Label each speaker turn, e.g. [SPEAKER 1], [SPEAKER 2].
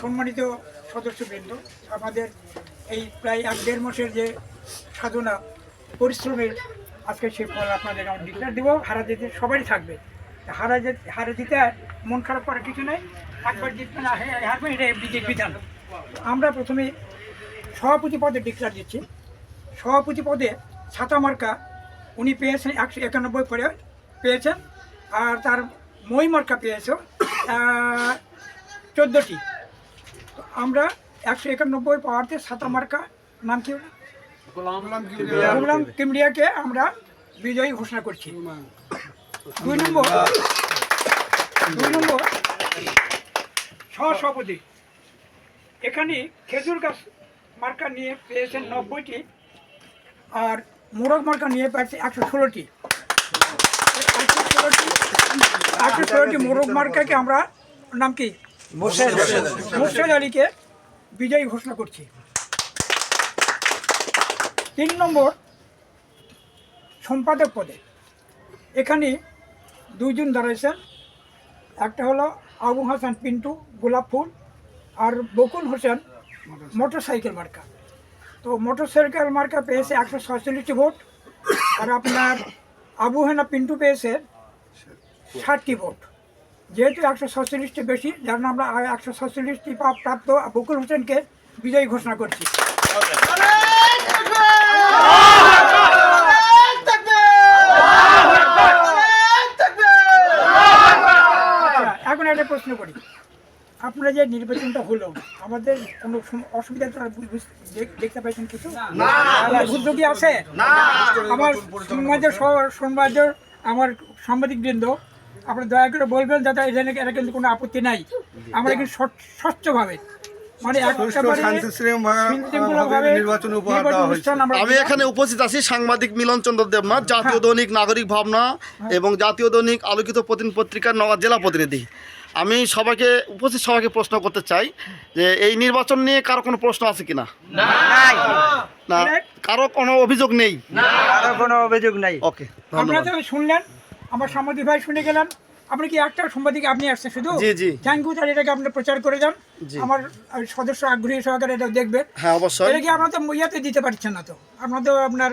[SPEAKER 1] সম্মানিত সদস্যবৃন্দ, আমাদের এই প্রায় এক দেড় মাসের যে সাধনা পরিশ্রমের আজকে সে ফল আপনাদের আমি ডিক্লেয়ার দেবো। হারা দিতে সবারই থাকবে। হারা যে হারা দিতে মন খারাপ করার কিছু নেই। একবার জিতবে না হ্যাঁ হারবে এটা বিজেপি বিধান। আমরা প্রথমে সভাপতি পদে ডিক্লেয়ার দিচ্ছি। সভাপতি পদে ছাতা মার্কা উনি পেয়েছেন একশো একানব্বই পরে পেয়েছেন। আর তার মই মার্কা পেয়েছে চোদ্দোটি। আমরা একশো একানব্বই পাওয়াতে ছাতা মার্কা নাম কি? গোলাম কিমরিয়াকে আমরা বিজয়ী ঘোষণা করছি। দুই নম্বর দুই নম্বর সহসভাপতি। এখানে খেজুর গাছ মার্কা নিয়ে পেয়েছেন নব্বইটি আর মোরগ মার্কা নিয়ে পেয়েছে একশো ষোলোটি। একশো ষোলোটি একশো ষোলোটি মোরগ মার্কাকে আমরা নাম কি? মুর্শেদ আলীকে বিজয়ী ঘোষণা করছি। তিন নম্বর সম্পাদক পদে। এখানে দুইজন দাঁড়াইছেন। একটা হলো আবু হাসান পিন্টু গোলাপ ফুল আর বকুল হোসেন মোটর সাইকেল মার্কা। তো মোটর সাইকেল মার্কা পেয়েছে একশো ছয়চল্লিশটি ভোট আর আপনার আবু হেনা পিন্টু পেয়েছে ষাটটি ভোট। যেহেতু একশো ছয়চল্লিশটি বেশি যার জন্য আমরা একশো ছয়চল্লিশটি প্রাপ্ত বকুল হোসেনকে বিজয়ী ঘোষণা করছি আচ্ছা, এখন একটা প্রশ্ন করি আপনারা যে নির্বাচনটা হলো আমাদের কোনো অসুবিধা তো আর বুঝ- বুঝ- দেখ- দেখতে পাইছেন কিছু উদ্যোগী আছে আমার সমাজের সমাজের আমার সাংবাদিক বৃন্দ আপনারা দয়া করে বলবেন যাতে এখানে এটা কিন্তু কোনো আপত্তি নাই। আমরা কিন্তু স্বচ্ছভাবে মানে
[SPEAKER 2] আমি এখানে উপস্থিত আছি সাংবাদিক মিলন চন্দ্র দেবনাথ জাতীয় দৈনিক নাগরিক ভাবনা এবং জাতীয় দৈনিক আলোকিত প্রতিদিন পত্রিকার নওয়াজ জেলা প্রতিনিধি। আমি সবাইকে উপস্থিত সবাইকে প্রশ্ন করতে চাই যে এই নির্বাচন নিয়ে কারও কোনো প্রশ্ন আছে কিনা? না। কারও কোনো অভিযোগ নেই?
[SPEAKER 3] কারও কোনো অভিযোগ নেই।
[SPEAKER 2] ওকে
[SPEAKER 1] আপনারা শুনলেন আমার সাংবাদিক ভাই শুনে গেলাম। আপনি কি একটা সাংবাদিক আপনি আসছেন শুধু?
[SPEAKER 2] জি, জি।
[SPEAKER 1] থ্যাংক ইউ তাহলে এটাকে আপনি প্রচার করে যান। আমার সদস্য আগ্রহী সহকারে এটা দেখবে।
[SPEAKER 2] হ্যাঁ অবশ্যই।
[SPEAKER 1] এটা কি আপনার তো ইয়াতে দিতে পারছেন না তো। আপনার তো আপনার